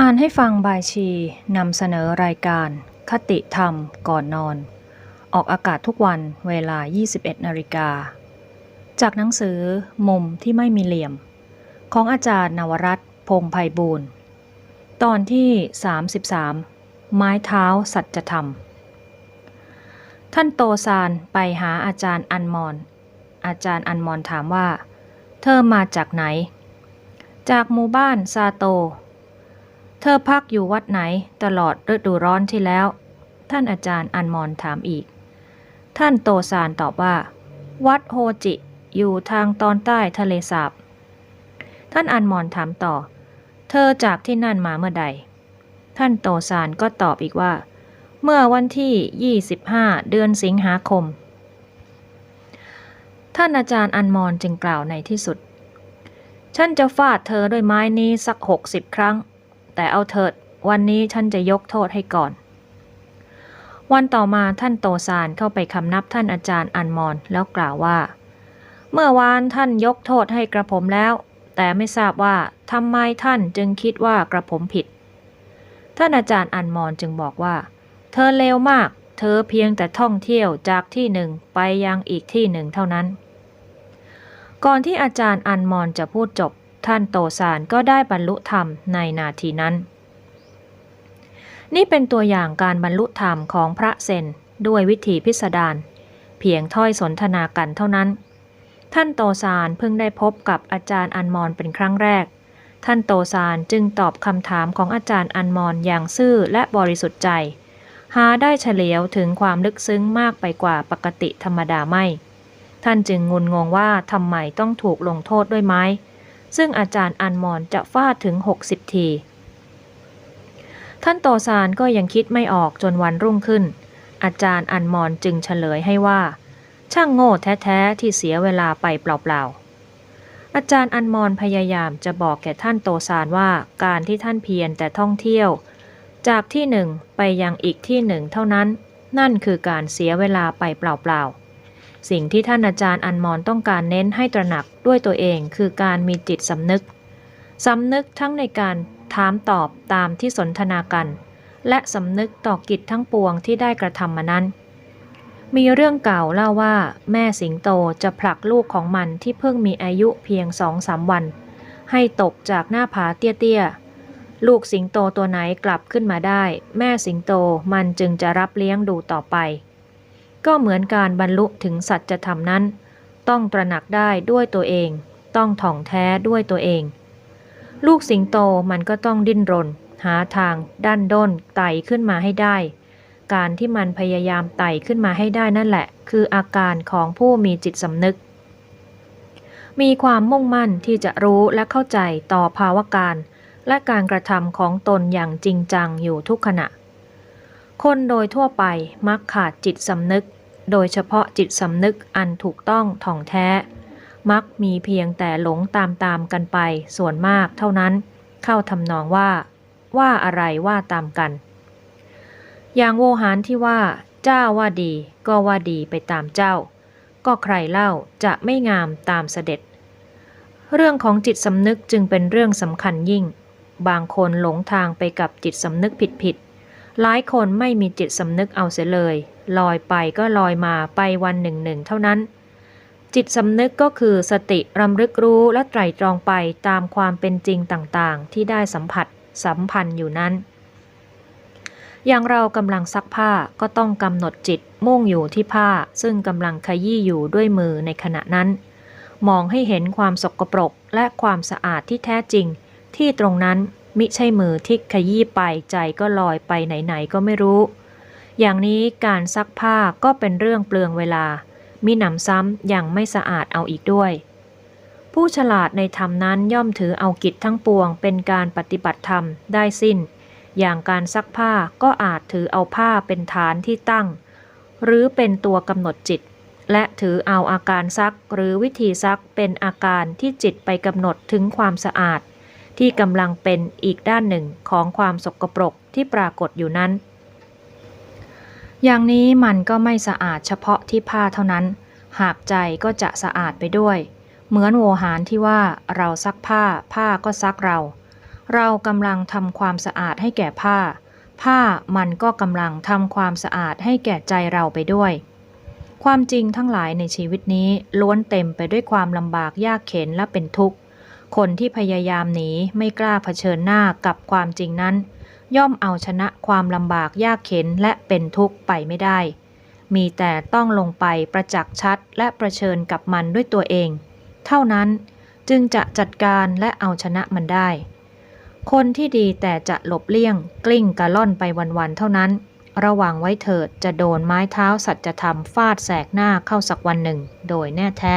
อ่านให้ฟังบายชีนำเสนอรายการ คติธรรมก่อนนอน ออกอากาศทุกวันเวลา 21นาฬิกา จากหนังสือมุมที่ไม่มีเหลี่ยม ของอาจารย์นวรัตพงไพบูรณ์ ตอนที่ 33 ไม้เท้าสัจธรรม ท่านโตซานไปหาอาจารย์อันมอน อาจารย์อันมอนถามว่า เธอมาจากไหน จากหมู่บ้านซาโต เธอพักอยู่วัดไหนตลอดฤดูร้อนที่แล้ว ท่านอาจารย์อันมอนถามอีก ท่านโตซานตอบว่า วัดโฮจิอยู่ทางตอนใต้ทะเลสาบ ท่านอันมอนถามต่อ เธอจากที่นั่นมาเมื่อใด ท่านโตซานก็ตอบอีกว่า เมื่อวันที่ 25 เดือนสิงหาคม ท่านอาจารย์อันมอนจึงกล่าวในที่สุด ฉันจะฟาดเธอด้วยไม้นี้สักหกสิบครั้ง แต่เอาเถิด วันนี้ฉันจะยกโทษให้ก่อน วันต่อมาท่านโตซานเข้าไปคำนับท่านอาจารย์อันมอนแล้วกล่าวว่า เมื่อวานท่านยกโทษให้กระผมแล้ว แต่ไม่ทราบว่าทำไมท่านจึงคิดว่ากระผมผิด ท่านอาจารย์อันมอนจึงบอกว่า เธอเลวมาก เธอเพียงแต่ท่องเที่ยวจากที่หนึ่งไปยังอีกที่หนึ่งเท่านั้น ก่อนที่อาจารย์อันมอนจะพูดจบ ท่านโตซานก็ได้บรรลุธรรมในนาทีนั้น นี่เป็นตัวอย่างการบรรลุธรรมของพระเซนด้วยวิธีพิสดารเพียงถ้อยสนทนากันเท่านั้น ท่านโตซานเพิ่งได้พบกับอาจารย์อันมอนเป็นครั้งแรก ท่านโตซานจึงตอบคำถามของอาจารย์อันมอนอย่างซื่อและบริสุทธิ์ใจ หาได้เฉลียวถึงความลึกซึ้งมากไปกว่าปกติธรรมดาไม่ ท่านจึงงุนงงว่าทำไมต้องถูกลงโทษด้วยไม้ ซึ่งอาจารย์อันมอนจะฟาดถึง 60 ที ท่านโตซานก็ยังคิดไม่ออกจนวันรุ่งขึ้น อาจารย์อันมอนจึงเฉลยให้ว่า ช่างโง่แท้ ๆ ที่เสียเวลาไปเปล่า ๆ อาจารย์อันมอนพยายามจะบอกแก่ท่านโตซานว่าการที่ท่านเพียรแต่ท่องเที่ยว จากที่หนึ่งไปยังอีกที่หนึ่งเท่านั้น นั่นคือการเสียเวลาไปเปล่า ๆ สิ่งที่ท่านอาจารย์อันมอนต้องการเน้นให้ตระหนักด้วยตัวเองคือการมีจิตสำนึกสำนึกทั้งในการถามตอบตามที่สนทนากัน และสำนึกต่อกิจทั้งปวงที่ได้กระทำมานั้น มีเรื่องเก่าเล่าว่า แม่สิงโตจะผลักลูกของมันที่เพิ่งมีอายุเพียงสองสามวัน ให้ตกจากหน้าผาเตี้ยๆ ลูกสิงโตตัวไหนกลับขึ้นมาได้ แม่สิงโตมันจึงจะรับเลี้ยงดูต่อไป ก็เหมือนการบรรลุถึงสัจธรรมนั้น ต้องตระหนักได้ด้วยตัวเอง ต้องถ่องแท้ด้วยตัวเอง ลูกสิงโตมันก็ต้องดิ้นรน หาทางด้านด้นไต่ขึ้นมาให้ได้ การที่มันพยายามไต่ขึ้นมาให้ได้นั่นแหละ คืออาการของผู้มีจิตสำนึก มีความมุ่งมั่นที่จะรู้และเข้าใจต่อภาวะการ และการกระทำของตนอย่างจริงจังอยู่ทุกขณะ คนโดยทั่วไปมักขาดจิตสำนึก โดยเฉพาะจิตสำนึกอันถูกต้องถ่องแท้ มักมีเพียงแต่หลงตามตามกันไปส่วนมากเท่านั้น เข้าทำนองว่า ว่าอะไรว่าตามกัน อย่างโวหารที่ว่า เจ้าว่าดีก็ว่าดีไปตามเจ้า ก็ใครเล่าจะไม่งามตามเสด็จ เรื่องของจิตสำนึกจึงเป็นเรื่องสำคัญยิ่ง บางคนหลงทางไปกับจิตสำนึกผิดๆ หลายคนไม่มีจิตสำนึกเอาเสียเลย ลอยไปก็ลอยมาไปวันหนึ่งหนึ่งเท่านั้น จิตสำนึกก็คือสติรำลึกรู้และไตรตรองไปตามความเป็นจริงต่างๆ ที่ได้สัมผัสสัมพันธ์อยู่นั้น อย่างเรากำลังซักผ้าก็ต้องกำหนดจิตมุ่งอยู่ที่ผ้า ซึ่งกำลังขยี้อยู่ด้วยมือในขณะนั้น มองให้เห็นความสกปรกและความสะอาดที่แท้จริงที่ตรงนั้น มิใช่มือที่ขยี้ไปใจก็ลอยไปไหนๆก็ไม่รู้ อย่างนี้การซักผ้าก็เป็นเรื่องเปลืองเวลา มิหนำซ้ำยังไม่สะอาดเอาอีกด้วย ผู้ฉลาดในธรรมนั้นย่อมถือเอากิจทั้งปวง เป็นการปฏิบัติธรรมได้สิ้น อย่างการซักผ้าก็อาจถือเอาผ้าเป็นฐานที่ตั้ง หรือเป็นตัวกำหนดจิตและถือเอาอาการซักหรือวิธีซักเป็นอาการที่จิตไปกำหนดถึงความสะอาด ที่กำลังเป็นอีกด้านหนึ่งของความสกปรกที่ปรากฏอยู่นั้น อย่างนี้มันก็ไม่สะอาดเฉพาะที่ผ้าเท่านั้น หากใจก็จะสะอาดไปด้วย เหมือนโวหารที่ว่าเราซักผ้า ผ้าก็ซักเรา เรากำลังทำความสะอาดให้แก่ผ้า ผ้ามันก็กำลังทำความสะอาดให้แก่ใจเราไปด้วยความจริงทั้งหลายในชีวิตนี้ล้วนเต็มไปด้วยความลำบากยากเข็นและเป็นทุกข์ คนที่พยายามหนีไม่กล้าเผชิญหน้ากับความจริงนั้น ย่อมเอาชนะความลำบากยากเข็นและเป็นทุกข์ไปไม่ได้ มีแต่ต้องลงไปประจักษ์ชัดและประเชิญกับมันด้วยตัวเอง เท่านั้นจึงจะจัดการและเอาชนะมันได้ คนที่ดีแต่จะหลบเลี่ยง กลิ้งกระล่อนไปวันๆเท่านั้น ระวังไว้เถิดจะโดนไม้เท้าสัจธรรมฟาดแสกหน้าเข้าสักวันหนึ่ง โดยแน่แท้